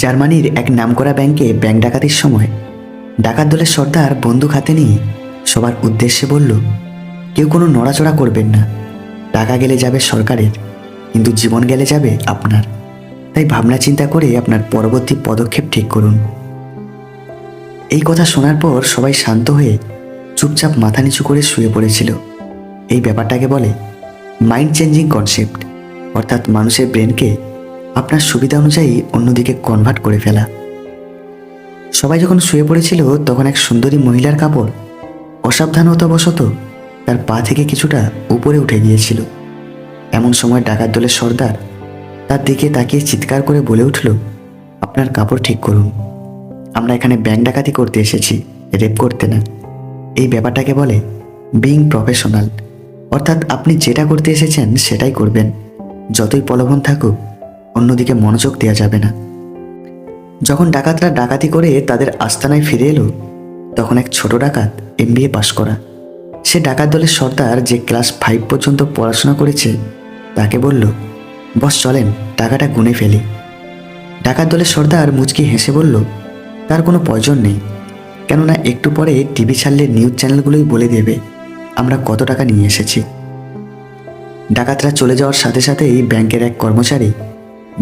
জার্মানির এক নামকরা ব্যাংকে ব্যাংক ডাকাতির সময় ডাকাত দলের সর্দার বন্দুক হাতে নিয়ে সবার উদ্দেশ্যে বলল, কেউ কোনো নড়াচড়া করবেন না। টাকা গেলে যাবে সরকারের, কিন্তু জীবন গেলে যাবে আপনার। তাই ভাবনা চিন্তা করে আপনার পরবর্তী পদক্ষেপ ঠিক করুন এই কথা শোনার পর সবাই শান্ত হয়ে চুপচাপ মাথা নিচু করে শুয়ে পড়েছিল। এই ব্যাপারটাকে বলে মাইন্ড চেঞ্জিং কনসেপ্ট অর্থাৎ মানুষের ব্রেনকে আপনার সুবিধা অনুযায়ী অন্যদিকে কনভার্ট করে ফেলা। সবাই যখন শুয়ে পড়েছিল, তখন এক সুন্দরী মহিলার কাপড় অসাবধানতাবশত তার পা থেকে কিছুটা উপরে উঠে গিয়েছিল। এমন সময় ডাকাত দলের সর্দার তার দিকে তাকিয়ে চিৎকার করে বলে উঠল, আপনার কাপড় ঠিক করুন। আমরা এখানে ব্যাংক ডাকাতি করতে এসেছি, রেপ করতে না। এই ব্যাপারটাকে বলে বিং প্রফেশনাল অর্থাৎ আপনি যেটা করতে এসেছেন, সেটাই করবেন। যতই প্রলোভন থাকুক অন্যদিকে মনোযোগ দেওয়া যাবে না। যখন ডাকাতরা ডাকাতি করে তাদের আস্তানায় ফিরে এলো, তখন এক ছোট ডাকাত এমবিএ পাশ করা। সে ডাকাত দলের সর্দার যে ক্লাস ফাইভ পর্যন্ত পড়াশোনা করেছে, তাকে বলল, বস, চলেন, টাকাটা গুনে ফেলি। ডাকাত দলের সর্দার মুচকি হেসে বলল, তার কোনো প্রয়োজন নেই। কেননা একটু পরে টিভি ছাড়লে নিউজ চ্যানেলগুলোই বলে দেবে, আমরা কত টাকা নিয়ে এসেছি। ডাকাতরা চলে যাওয়ার সাথে সাথেই ব্যাংকের এক কর্মচারী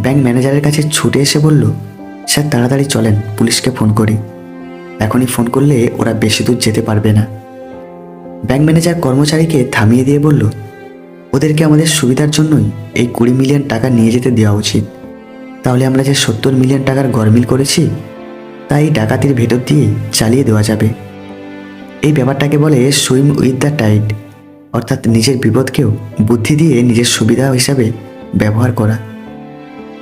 ব্যাংক ম্যানেজারের কাছে ছুটে এসে বলল, স্যার, তাড়াতাড়ি চলেন, পুলিশকে ফোন করি। এখনই ফোন করলে ওরা বেশি দূর যেতে পারবে না। ব্যাংক ম্যানেজার কর্মচারীকে থামিয়ে দিয়ে বলল, ওদেরকে আমাদের সুবিধার জন্যই এই কুড়ি মিলিয়ন টাকা নিয়ে যেতে দেওয়া উচিত। তাহলে আমরা যে সত্তর মিলিয়ন টাকার গরমিল করেছি, তাই ডাকাতির ভেতর দিয়ে চালিয়ে দেওয়া যাবে। এই ব্যাপারটাকে বলে সুইম উইথ দ্য টাইড, অর্থাৎ নিজের বিপদকেও বুদ্ধি দিয়ে নিজের সুবিধা হিসাবে ব্যবহার করা।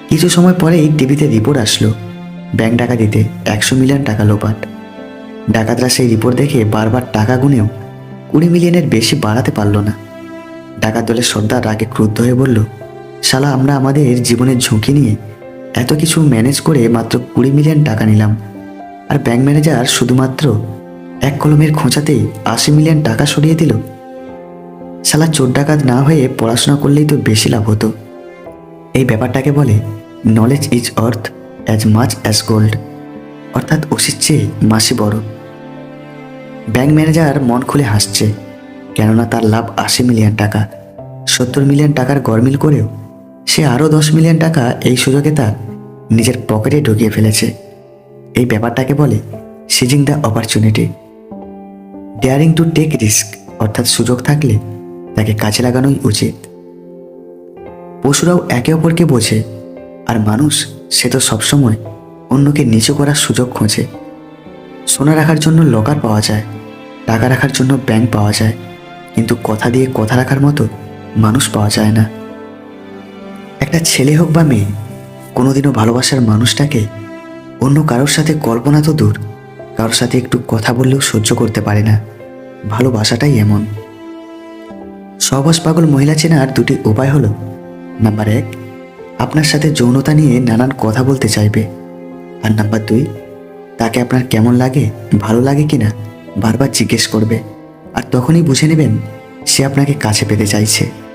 কিছু সময় পরেই টিভিতে রিপোর্ট আসলো। ব্যাংক ডাকাতিতে একশো মিলিয়ন টাকা লোপাট। ডাকাতরা সেই রিপোর্ট দেখে বারবার টাকা গুনেও কুড়ি মিলিয়নের বেশি বাড়াতে পারল না। ডাকাত দলের সর্দার রাগে ক্রুদ্ধ হয়ে বলল, শালা, আমরা আমাদের জীবনের ঝুঁকি নিয়ে এত কিছু ম্যানেজ করে মাত্র কুড়ি মিলিয়ন টাকা নিলাম। আর ব্যাংক ম্যানেজার শুধুমাত্র এক কলমের খোঁচাতেই আশি মিলিয়ন টাকা সরিয়ে দিল। শালা চোর ডাকাত না হয়ে পড়াশোনা করলেই তো বেশি লাভ হতো। এই ব্যাপারটাকে বলে knowledge is worth as much as gold অর্থাৎ ওষির চেয়ে মাসি বড়। ব্যাংক ম্যানেজার মন খুলে হাসছে, কেননা তার লাভ আশি মিলিয়ন টাকা। সত্তর মিলিয়ন টাকার গরমিল করেও সে আরও দশ মিলিয়ন টাকা এই সুযোগে তার নিজের পকেটে ঢুকিয়ে ফেলেছে। এই ব্যাপারটাকে বলে seizing the opportunity daring to take risk অর্থাৎ সুযোগ থাকলে তাকে কাজে লাগানোই উচিত। পশুরাও একে অপরকে বোঝে, আর মানুষ সে তো সবসময় অন্যকে নিচু করার সুযোগ খোঁজে। সোনা রাখার জন্য লকার পাওয়া যায়, টাকা রাখার জন্য ব্যাংক পাওয়া যায়, কিন্তু কথা দিয়ে কথা রাখার মতো মানুষ পাওয়া যায় না। একটা ছেলে হোক বা মেয়ে, কোনোদিনও ভালোবাসার মানুষটাকে অন্য কারোর সাথে কল্পনা তো দূর, কারোর সাথে একটু কথা বললেও সহ্য করতে পারে না। ভালোবাসাটাই এমন। সহবাস পাগল মহিলা চেনার দুটি উপায় হলো নাম্বার এক, আপনার সাথে যৌনতা নিয়ে নানান কথা বলতে চাইবে। আর নাম্বার দুই, তাকে আপনার কেমন লাগে, ভালো লাগে কি না বারবার জিজ্ঞেস করবে। আর তখনই বুঝে নেবেন সে আপনাকে কাছে পেতে চাইছে।